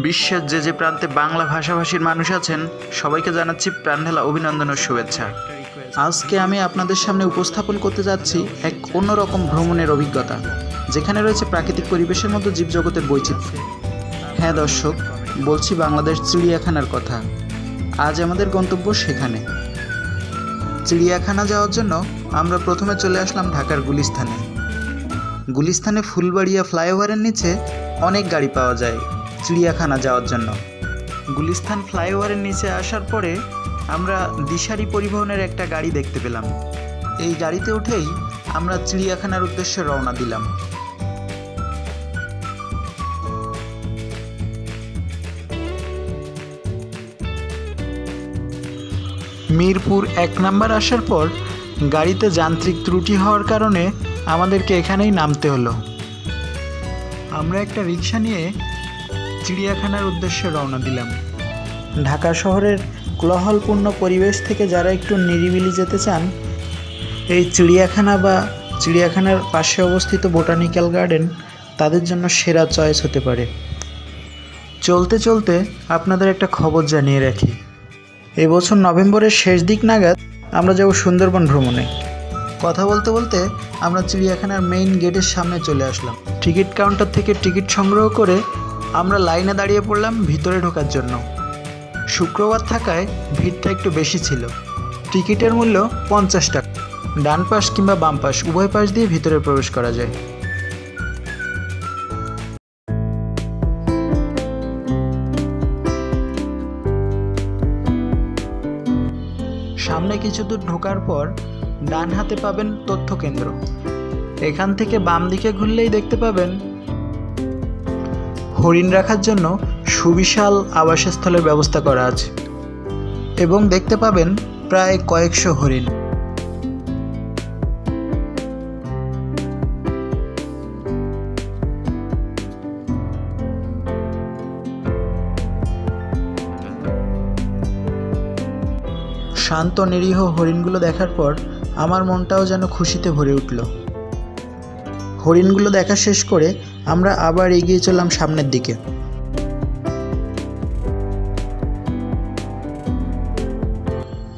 বিশ্বের যে যে প্রান্তে বাংলা ভাষাভাষীর মানুষ আছেন, সবাইকে জানাচ্ছি প্রাণঢালা অভিনন্দন ও শুভেচ্ছা। আজকে আমি আপনাদের সামনে উপস্থাপন করতে যাচ্ছি এক অন্যরকম ভ্রমণের অভিজ্ঞতা, যেখানে রয়েছে প্রাকৃতিক পরিবেশের মতো জীবজগতের বৈচিত্র্য। হ্যাঁ দর্শক, বলছি বাংলাদেশ চিড়িয়াখানার কথা। আজ আমাদের গন্তব্য সেখানে। চিড়িয়াখানা যাওয়ার জন্য আমরা প্রথমে চলে আসলাম ঢাকার গুলিস্থানে গুলিস্থানে ফুলবাড়িয়া ফ্লাইওভারের নিচে অনেক গাড়ি পাওয়া যায়। চিড়িয়াখানা যাওয়ার জন্য। গুলিস্থান ফ্লাইওভারের নিচে আসার পরে আমরা দিশারি পরিবহনের একটা গাড়ি দেখতে পেলাম। এই গাড়িতে উঠেই আমরা চিড়িয়াখানার উদ্দেশ্যে রওনা দিলাম। মিরপুর এক নাম্বার আসার পর গাড়িতে যান্ত্রিক ত্রুটি হওয়ার কারণে আমাদেরকে এখানেই নামতে হলো। আমরা একটা রিক্সা নিয়ে চিড়িয়াখানার উদ্দেশ্যে রওনা দিলাম। ঢাকা শহরের কোলাহলপূর্ণ পরিবেশ থেকে যারা একটু নিরিবিলি যেতে চান, এই চিড়িয়াখানা বা চিড়িয়াখানার পাশে অবস্থিত বোটানিক্যাল গার্ডেন তাদের জন্য সেরা চয়েস হতে পারে। চলতে চলতে আপনাদের একটা খবর জানিয়ে রাখি। এবছর নভেম্বরের শেষ দিক নাগাদ আমরা যাব সুন্দরবন ভ্রমণে। কথা বলতে বলতে আমরা চিড়িয়াখানার মেইন গেটের সামনে চলে আসলাম। টিকিট কাউন্টার থেকে টিকিট সংগ্রহ করে আমরা লাইনে দাঁড়িয়ে পড়লাম ভিতরে ঢোকার জন্য। শুক্রবার থাকায় ভিড়টা একটু বেশি ছিল। টিকিটের মূল্য পঞ্চাশ টাকা। ডান পাশ কিংবা বাম পাশ, উভয় পাশ দিয়ে ভিতরে প্রবেশ করা যায়। সামনে কিছু দূর ঢোকার পর ডান হাতে পাবেন তথ্য কেন্দ্র। এখান থেকে বাম দিকে ঘুরলেই দেখতে পাবেন হরিণ রাখার জন্য সুবিশাল আবাসস্থলের ব্যবস্থা করা আছে। এবং দেখতে পাবেন প্রায় কয়েকশো হরিণ। শান্ত নিরীহ হরিণগুলো দেখার পর আমার মনটাও যেন খুশিতে ভরে উঠল। হরিণগুলো দেখা শেষ করে আমরা আবার এগিয়ে চললাম সামনের দিকে।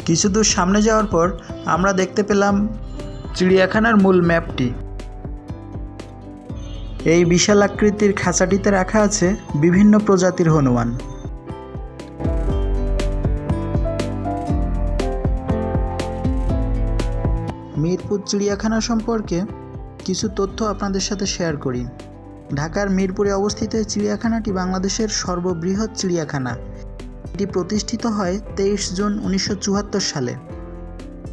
কিছু দূর সামনে যাওয়ার পর আমরা দেখতে পেলাম চিড়িয়াখানার মূল ম্যাপটি। এই বিশাল আকৃতির খাঁচাটিতে রাখা আছে বিভিন্ন প্রজাতির হনুমান। মিরপুর চিড়িয়াখানা সম্পর্কে কিছু তথ্য আপনাদের সাথে শেয়ার করি। ঢাকার মিরপুরে অবস্থিত চিড়িয়াখানাটি বাংলাদেশের সর্ববৃহৎ চিড়িয়াখানা। এটি প্রতিষ্ঠিত হয় তেইশ জুন উনিশশো চুয়াত্তর সালে।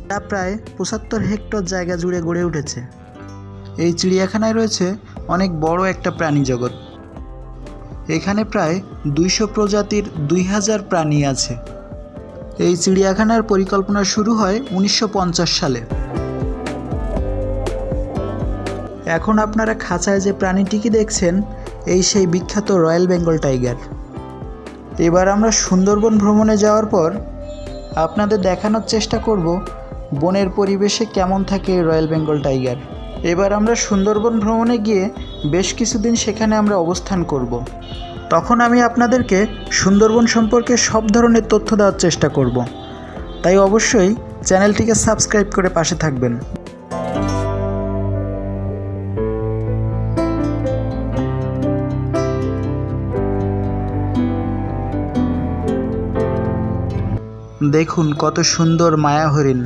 তা প্রায় পঁচাত্তর হেক্টর জায়গা জুড়ে গড়ে উঠেছে। এই চিড়িয়াখানায় রয়েছে অনেক বড় একটা প্রাণী জগৎ। এখানে প্রায় দুইশো প্রজাতির দুই হাজার প্রাণী আছে। এই চিড়িয়াখানার পরিকল্পনা শুরু হয় উনিশশো পঞ্চাশ সালে। এখন আপনারা খাঁচায় যে প্রাণীটিকে দেখছেন, এই সেই বিখ্যাত রয়্যাল বেঙ্গল টাইগার। এবার আমরা সুন্দরবন ভ্রমণে যাওয়ার পর আপনাদের দেখানোর চেষ্টা করব বনের পরিবেশে কেমন থাকে রয়্যাল বেঙ্গল টাইগার। এবার আমরা সুন্দরবন ভ্রমণে গিয়ে বেশ কিছুদিন সেখানে আমরা অবস্থান করব। তখন আমি আপনাদেরকে সুন্দরবন সম্পর্কে সব ধরনের তথ্য দেওয়ার চেষ্টা করব। তাই অবশ্যই চ্যানেলটিকে সাবস্ক্রাইব করে পাশে থাকবেন। দেখুন কত সুন্দর মায়া হরিণ।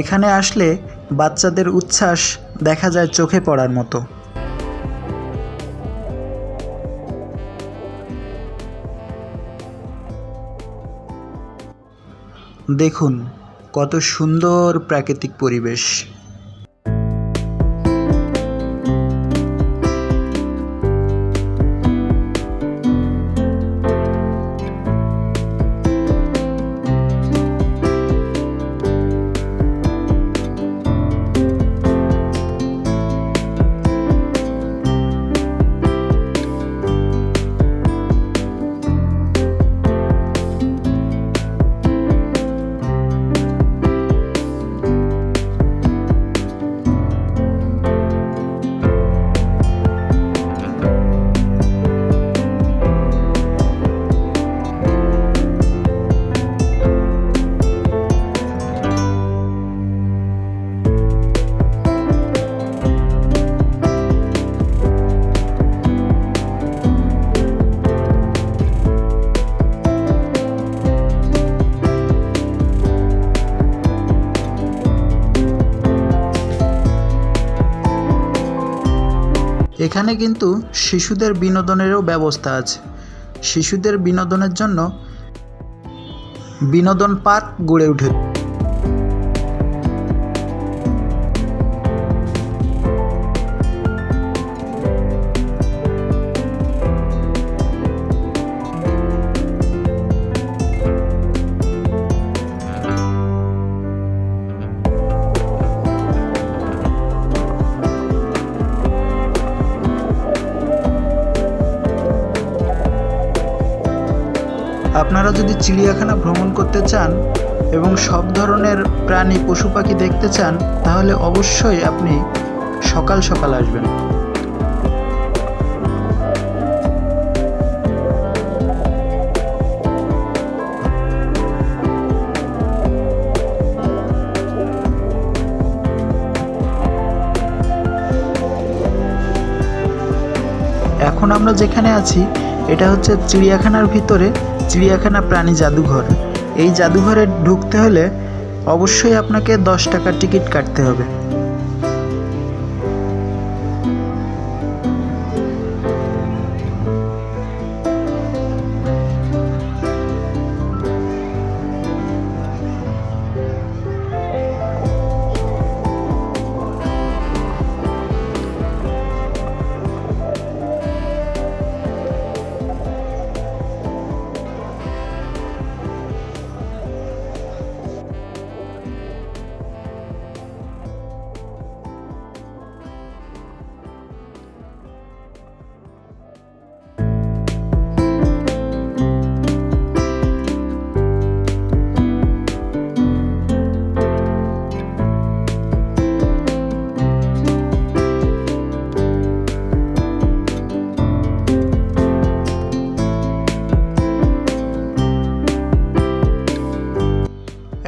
এখানে আসলে বাচ্চাদের উচ্ছ্বাস দেখা যায় চোখে পড়ার মতো। দেখুন কত সুন্দর প্রাকৃতিক পরিবেশ। এখানে কিন্তু শিশুদের বিনোদনেরও ব্যবস্থা আছে। শিশুদের বিনোদনের জন্য বিনোদন পার্ক গড়ে উঠে আপনারা যদি চিড়িয়াখানা ভ্রমণ করতে চান এবং সব ধরনের প্রাণী, পশু পাখি দেখতে চান, তাহলে অবশ্যই আপনি সকাল সকাল আসবেন। এখন আমরা যেখানে আছি, এটা হচ্ছে চিড়িয়াখানার ভিতরে চিড়িয়াখানা প্রাণী জাদুঘর। এই জাদুঘরে ঢুকতে হলে অবশ্যই আপনাকে দশ টাকার টিকিট কাটতে হবে।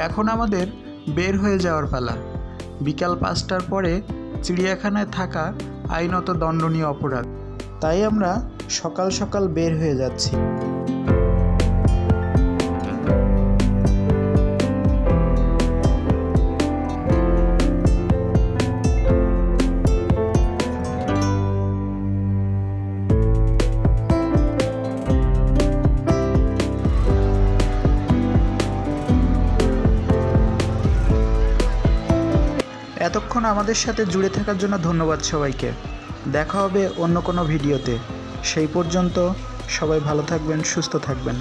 এখন আমাদের বের হয়ে যাওয়ার পালা। বিকাল পাঁচটার পরে চিড়িয়াখানায় থাকা আইনত দণ্ডনীয় অপরাধ। তাই আমরা সকাল সকাল বের হয়ে যাচ্ছি। এতক্ষণ আমাদের সাথে জুড়ে থাকার জন্য ধন্যবাদ সবাইকে। দেখা হবে অন্য কোনো ভিডিওতে। সেই পর্যন্ত সবাই ভালো থাকবেন, সুস্থ থাকবেন।